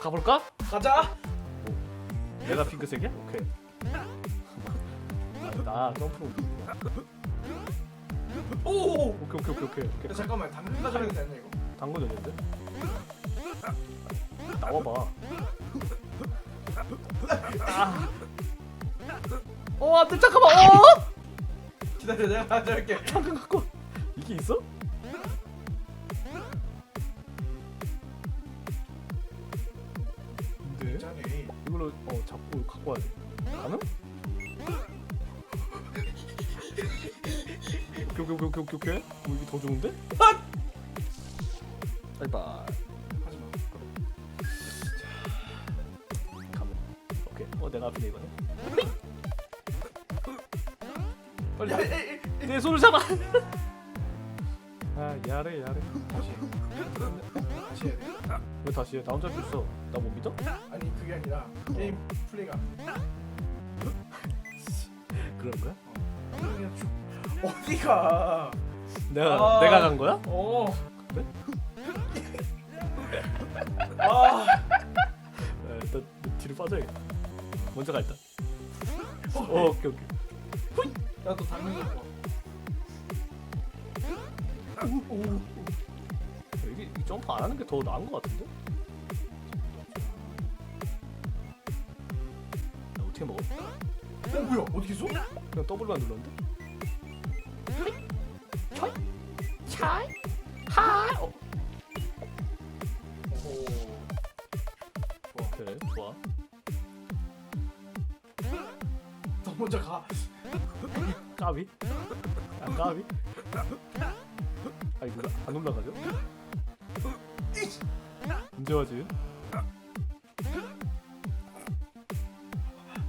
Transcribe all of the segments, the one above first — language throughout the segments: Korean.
가볼까? 가자. 내가 핑크색이야? 오케이. 아, 나 점프로. 오. 오케이 오케이 오케이 오케이 야, 오케이. 잠깐만 당근가 저리 됐네 이거. 당근 열렸는데? 나와봐. 아. 어 안돼 잠깐만. 어? 기다려 내가 가져올게. 당근 갖고 와. 이게 있어? 이걸로 어 잡고 갖고 와야 돼. 가능? 오케이 오케이 오케이 오케이 오케이. 어, 이게 더 좋은데? 바이바이. 하지 마. 가면. 오케이. 어 내가 앞이네 이번에. 빨리. 내 손을 잡아. 아 야래 야래. 다시. 다시. 왜 다시 해? 나 혼자 할수 있어. 나 못 믿어? 아니 그게 아니라 게임 플레이가 그런 거야? 그냥 쭉 어디가? 내가 아. 내가 간 거야? 어. 그래? 아. 에, 일단 뒤로 빠져야겠다. 먼저 가 일단. 어, 오케이 오케이. 나도 당근 갖고 오. 이게 이 점프 안 하는 게 더 나은 것 같은데? 야, 어떻게 먹어? 어 뭐야? 어떻게 쏘? 그냥 W만 눌렀는데? 차이 오. 오케이 좋아. 너 먼저 가. 까비? 아 까비? 아 이거 안 올라가죠? 문제 와지?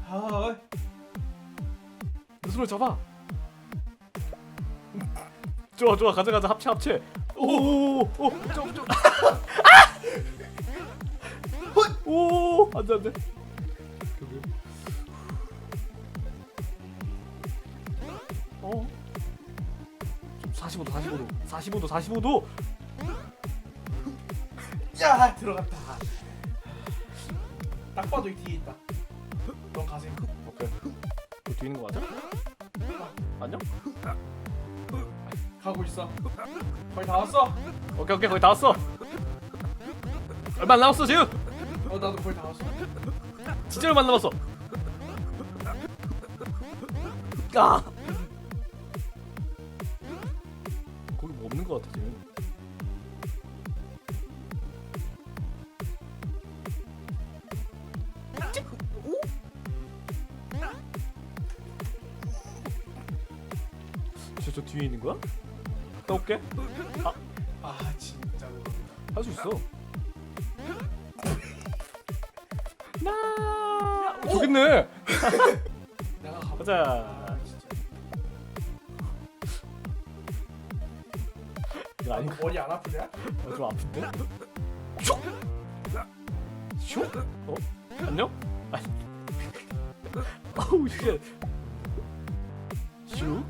아. 내 손을 잡아. 좋아 좋아 가자 가자 합체 합체. 오오오오좀좀 오 안돼 안돼. 어? 45도 45도 45도 야 들어갔다. 딱 봐도 이 뒤에 있다. 넌 가세요. 오케이 그 뒤에 있는 거 맞아? 안녕? 가고 있어. 거의 다 왔어. 오케이 오케이 거의 다 왔어 얼마 안 남았어 지금 어 나도 거의 다 왔어. 진짜 얼마 안 남았어 아 없는 거 같아 지금 저, 저 뒤에 있는 거야? 떠올게 아 진짜로. 할수 있어 나 저기 있네. 가자 이거 아, 너 머리 안 아프냐? 어, 좀 아픈데? 슉! 슉? 어? 안녕? 아니. 어우 쉣. 슉?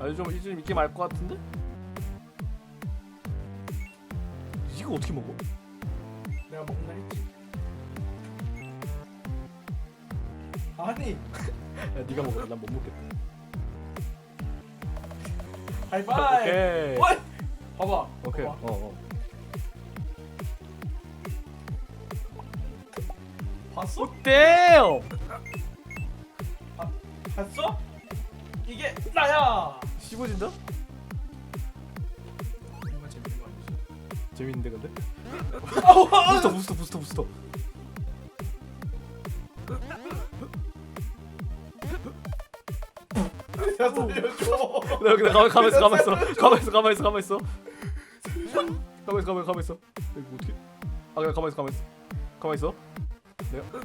아니 좀 이제 좀 이게 말것 같은데? 이거 어떻게 먹어? 내가 먹는다 했지. 아니 야 네가 먹어. 난못 먹겠다. 하이파이. 오케이. 어이! 봐봐. 오케이. 봐봐. 어 어. 봤어? 어때요? 봤어? 이게 나야. 씹어진다? 정말 재밌는 거 아니지? 재밌는데 근데? 부스터 부스터 부스터 부스터. 야 살려줘. 나 여기 가만 가만 있어 가만 있어 가만 있어 가만 있어 가만 있어 가만 있어 가만 가만 있어. 이거 어떻게? 아 그냥 가만 있어 가만 있어. 가만 있어. 내가?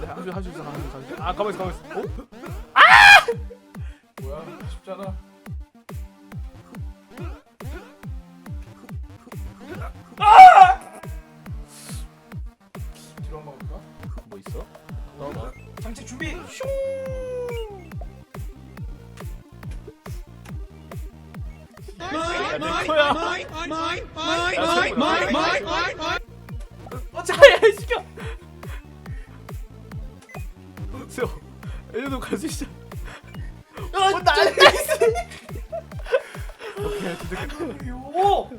내가 한줄 한줄 있어 한줄 한줄. 아 가만 있어 가만 있어. 어? 뭐야? 쉽잖아. 내 거야. 어. 아야 시켜. 세요. 얘도 갈수 있어. 어, 나 나이스. 오케이 드디어. 오.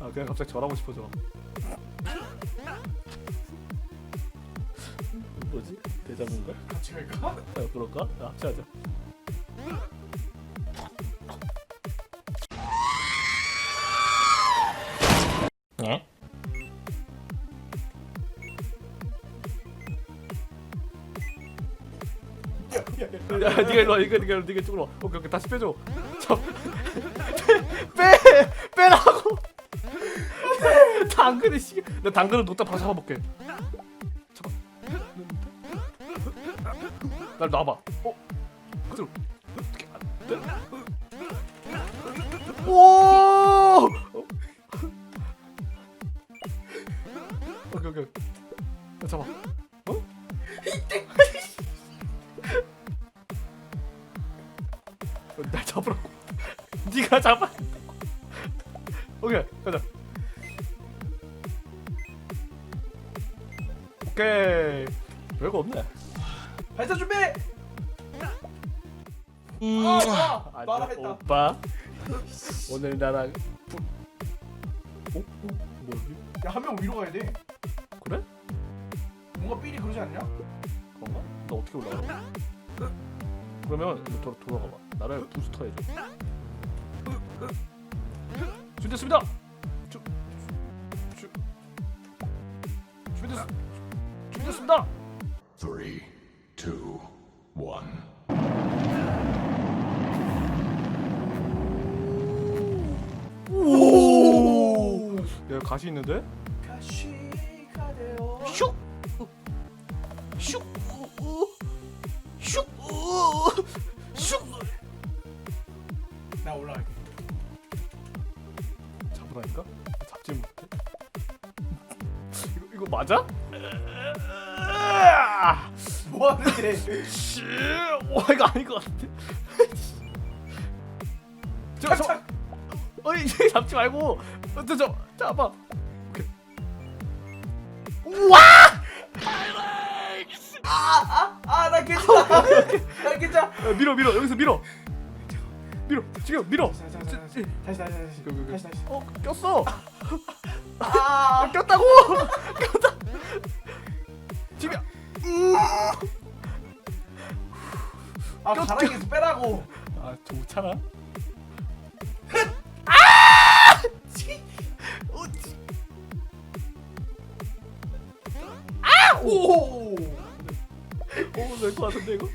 아 그냥 갑자기 절하고 싶어져. 뭐지? 대자분가? 같이 갈까? 아, 그럴까? 아, 합체하자. 야, 네가 일로 와, 네가 네가 네가 쪽으로 와. 오케이, 오케이, 다시 빼줘. 저 빼, 빼, 빼라고. 당근에 시, 나 당근을 놓다 바로 잡아볼게. 잡아. 날 놔봐. 어, 그대로. 어떻게 안 돼? 오! 어? 오케이, 오케이. 야, 잡아. 네가 잡아. 오케이, 가자. 오케이. 별거 없네. 발사 준비. 음. 아, 아, 나라 했다. 오빠. 오늘 나랑 부... 어? 어? 이게? 야한 명 위로 가야 돼. 그래? 뭔가 삘이 그러지 않냐? 그런가? 나 어떻게 올라가? 그러면 이거 돌아, 돌아가봐. 나를 부스터 해줘. 준비됐습니다. 주, 주, 준비됐, 준비됐습니다. Three, two, one. 오. 야 가시 있는데? 슉! 슉! 슉! 잡으라니까? 잡지 못해? 이거, 이거 맞아? 뭐 하는데? 씨, 와 이거 아닌 것 같은데? 저, 저. 어, 이제 잡지 말고, 어, 저, 저, 잡아. 오케이. 우와! 아나 괜찮아. 나 괜찮아. 야, 밀어, 밀어, 여기서 밀어. 밀어, 지금 밀어. 다시 다시 다시 다시 다시 다시 다시 그, 그, 그. 다시. 어, 꼈어. 아. 꼈다고. 꼈다. 지금. 아 가랑이에서 빼라고. 아, 좋잖아. 오. 오, 될것 같은데 이거?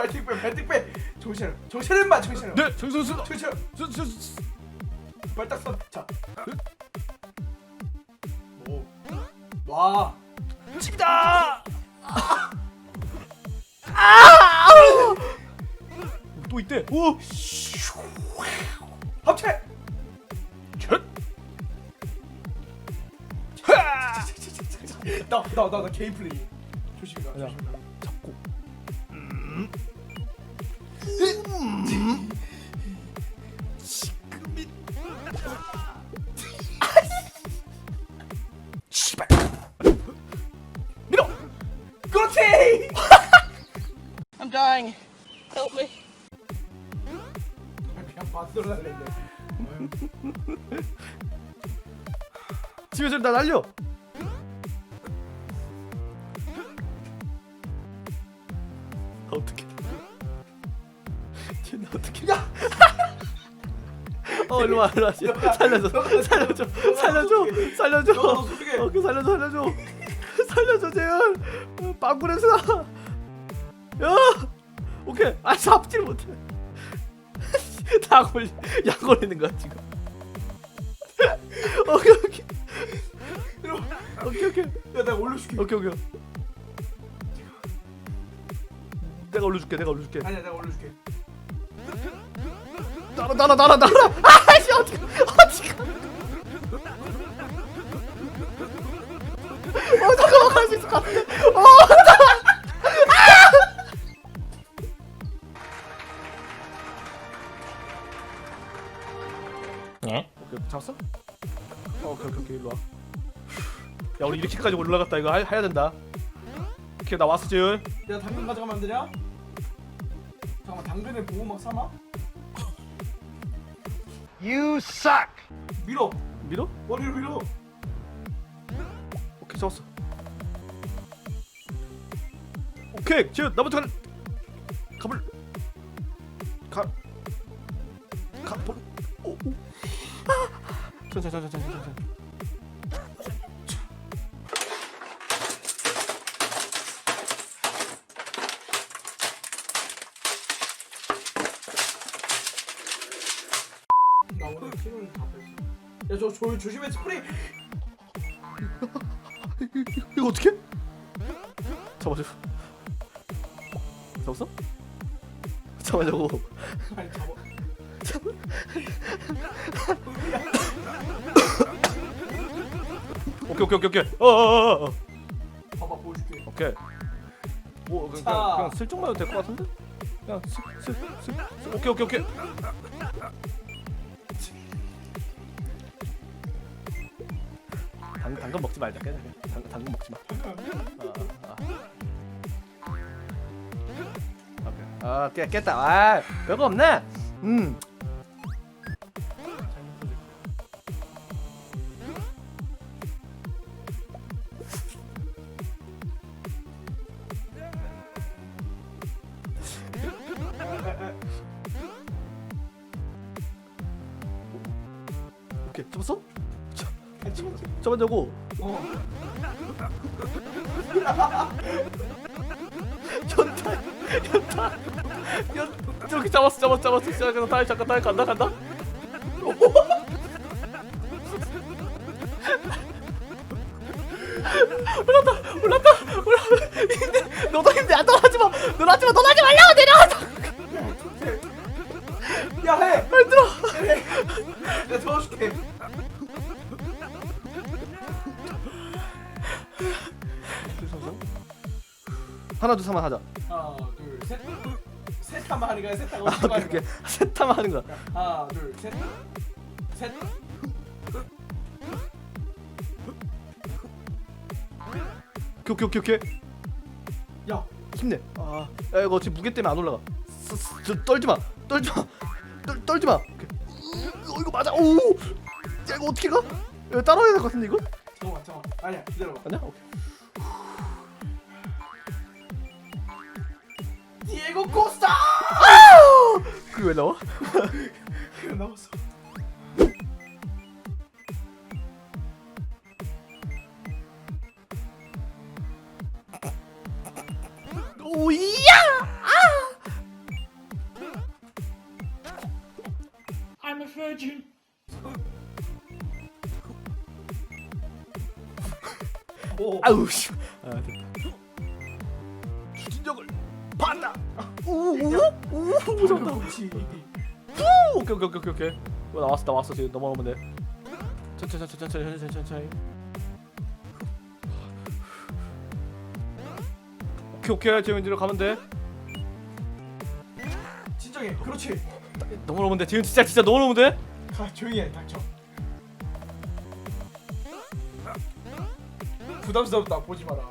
발등 빼 발등 빼. 정신 차려. 정신 차려 마 정신 차려. 네, 정신 수, 정신 차려. 수, 수, 수. 발딱 선. 자. 오. 와. 집이다. 아! 또 있대. 오. 합체. 첫. 나나 나나 개인 플레이. 조심히 가. 야. 조심히 가. 잡고. 지 달래. 집에서 나 날려. 어떻게? 쟤는 어떻게? 야! 어 일로 와 일로 와 살려줘 살려줘 살려줘 살려줘. 어, 그 살려줘 살려줘 살려줘 재현 어, 빵꾸에서 야 오케이 아 잡질 못해 다 걸리 약 걸리는 거야 지금. 오케이 오케이. 오케이 오케이. 야 내가 올려줄게. 오케이 오케이. 내가 올려줄게 내가 올려줄게. 아니야 내가 올려줄게. 날아 날아 날아 날아 아씨 어떻게 어떻게 어 잠깐만 갈수 있을 것 같아. 어 잡았어? 어, 오케이 오케이 오케이 일로 와. 야 우리 이렇게까지 올라갔다 이거 하, 해야 된다. 오케이 나 왔어 지은. 야 당근 가져가면 안 되냐? 잠깐만 당근을 보고 막 삼아? You suck! 밀어 밀어? 머리를 밀어 오케이 잡았어. 오케이 지은 나부터 가. 천천히 천천히 천천히 천천히. 나 오늘 키는 다 뺐어 야저 저, 조심해 스프레이 이거 어떻게? 잡아줘. 잡았어? 잡아자고. 아니 잡아 오케이 오케이 오케이 오케이. 어어어. 어. 봐봐 보여줄게 오케이. 오 그냥, 자. 그냥, 그냥 슬쩍만 해도 될것 같은데? 그냥 슬슬슬 오케이 오케이 오케이. 당 당근 먹지 말자. 그냥 당 당근 먹지 마. 아, 아. 아 깨, 깼다. 아 별거 없네. 음. 오케이 잡았어? 잡았냐고. 어 연타 연타 연 저렇게 잡았어 잡았어 잡았어 잠깐 다시 잠깐 다시 간다 간다 하나 둘 삼만 하자. 하나 둘셋 셋 하면 하는 거야 셋 하고 아 오케이 오케이. 셋타만 하는 거야. 하나 둘셋셋. 오케이 오케이 오케이 오케이. 야. 힘내. 아 야, 이거 지금 무게 때문에 안 올라가. 쓰, 쓰, 저, 떨지 마. 떨지 마. 떨, 떨지 마. 오케이. 어, 이거 맞아. 오 야 이거 어떻게 가? 이거 따라와야 될 것 같은데 이거? 잠깐만 잠깐만. 아니야 기다려봐. 아니야? 오케이 디에고 코스타 그게 왜 나와? 그거 나왔어 오이야! I'm a virgin. 오 아우 씨. 아 됐다. 우우우 무섭다. 오케이 오케이 오케이 오케이. 이거 나왔어 나왔어 지금 넘어가면 돼. 천천히 천천히 천천히 천천히 천천히. 오케이 오케이 이리로 가면 돼. 진정해 그렇지 넘어오면 돼. 지금 진짜 진짜 넘어오면 돼. 가 조용히 해 닥쳐 부담스럽다 보지 마라